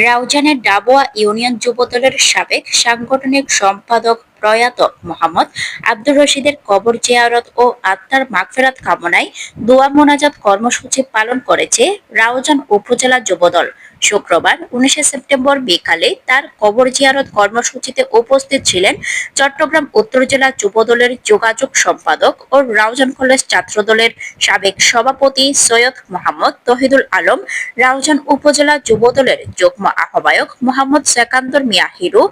রাউজানের ডাবোয়া union যুবদলের সাবেক সাংগঠনিক সম্পাদক প্রয়াত মোহাম্মদ আব্দুর রশিদের কবর জিয়ারত ও আত্মার মাগফেরাত কামনায় দোয়া মোনাজাত কর্মসূচি পালন করেছে রাউজান উপজেলা যুবদল শুক্রবার, উনিশে সেপ্টেম্বর বিকালে তার কবর জিয়ারত কর্মসূচিতে উপস্থিত ছিলেন চট্টগ্রাম উত্তর জেলা যুবদলের যোগাযোগ সম্পাদক ও রাউজান কলেজ ছাত্রদলের সাবেক সভাপতি সৈয়দ মোহাম্মদ তহিদুল আলম, রাউজান উপজেলা যুবদলের যুগ্ম আহ্বায়ক মোহাম্মদ সেকান্দর মিয়া হিরু,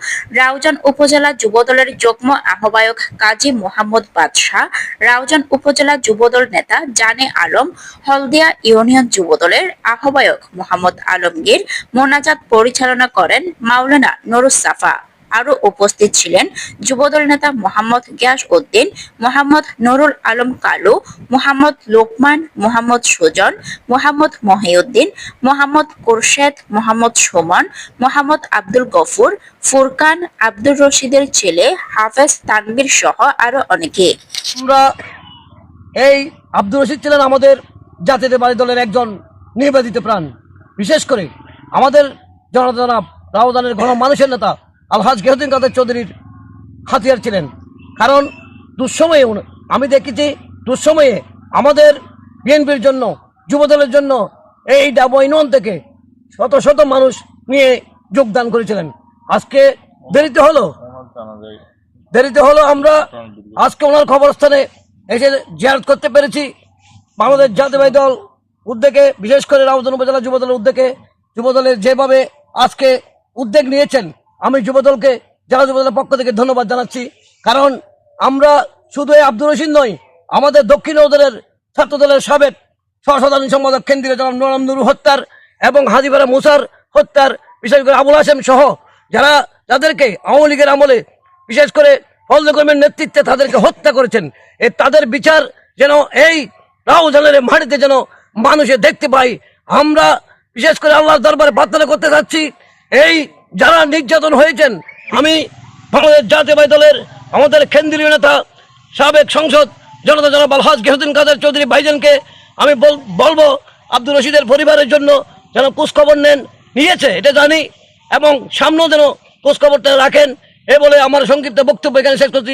রাউজান উপজেলা যুবদলের যুগ্ম আহ্বায়ক কাজী মোহাম্মদ বাদশাহ, রাউজান উপজেলা যুবদল নেতা জানে আলম, হলদিয়া ইউনিয়ন যুবদলের আহ্বায়ক মোহাম্মদ আলমগীর মোনাজাত পরিচালনা করেন মাওলানা নুরুস সাফা। আরও উপস্থিত ছিলেন যুবদল নেতা মোহাম্মদ গিয়াস উদ্দিন, মোহাম্মদ নুরুল আলম কালু, মোহাম্মদ লোকমান, মোহাম্মদ সুজন, মোহাম্মদ মহিউদ্দিন, মোহাম্মদ কুরশেদ, মোহাম্মদ সুমন, মোহাম্মদ আব্দুল গফুর, ফুরকান আব্দুর রশিদের ছেলে হাফেজ তানবীর সহ আরও অনেকে। আমরা এই আব্দুর রশিদ ছিলেন আমাদের জাতীয়তাবাদী দলের একজন নির্বাচিত প্রাণ। বিশেষ করে আমাদের জনজনাব রাউদানের ঘন মানুষের নেতা আলহাজ গেহদ্দিন কাদের চৌধুরীর হাতিয়ার ছিলেন। কারণ দুঃসময়ে আমি দেখেছি দুঃসময়ে আমাদের বিএনপির জন্য, যুবদলের জন্য এই ডাবো ইউনিয়ন থেকে শত শত মানুষ নিয়ে যোগদান করেছিলেন। আজকে দেরিতে হলো? দেরিতে হলো আমরা আজকে ওনার খবরস্থানে এসে জিয়ারত করতে পেরেছি। বাংলাদেশ জাতীয়বাদী দল উদ্যোগে, বিশেষ করে রাউজান উপজেলা যুবদলের উদ্যোগে যুবদলের যেভাবে আজকে উদ্যোগ নিয়েছেন, আমি যুবদলকে জেলা যুবদলের পক্ষ থেকে ধন্যবাদ জানাচ্ছি। কারণ আমরা শুধু এই আব্দুর রশিদ নই, আমাদের দক্ষিণ দলের ছাত্র দলের সাবেক সহসাধারণ সম্পাদক কেন্দ্রীয় জনাব নোরাম নুরু হত্যার এবং হাজিবারা মুসার হত্যার, বিশেষ করে আবুল হাসেম সহ যারা যাদেরকে আওয়ামী লীগের আমলে, বিশেষ করে ফজলকর্মের নেতৃত্বে তাদেরকে হত্যা করেছেন, এ তাদের বিচার যেন এই রাহুজানের মাটিতে যেন মানুষে দেখতে পাই আমরা বিশেষ করে আল্লাহর দরবারে প্রার্থনা করতে যাচ্ছি। এই যারা নির্যাতন হয়েছেন, আমি বাংলাদেশ জাতীয়বাদী দলের আমাদের কেন্দ্রীয় নেতা, সাবেক সংসদ জনতা জনাব আলহাজ গেহদিন কাদের চৌধুরী ভাইজানকে আমি বল- বলব, আব্দুর রশিদের পরিবারের জন্য যেন খোঁজখবর নেন, নিয়েছে, এটা জানি, এবং সামনেও যেন খোঁজখবরটা রাখেন, এ বলে আমার সংক্ষিপ্ত বক্তব্য এখানে শেষ করছি।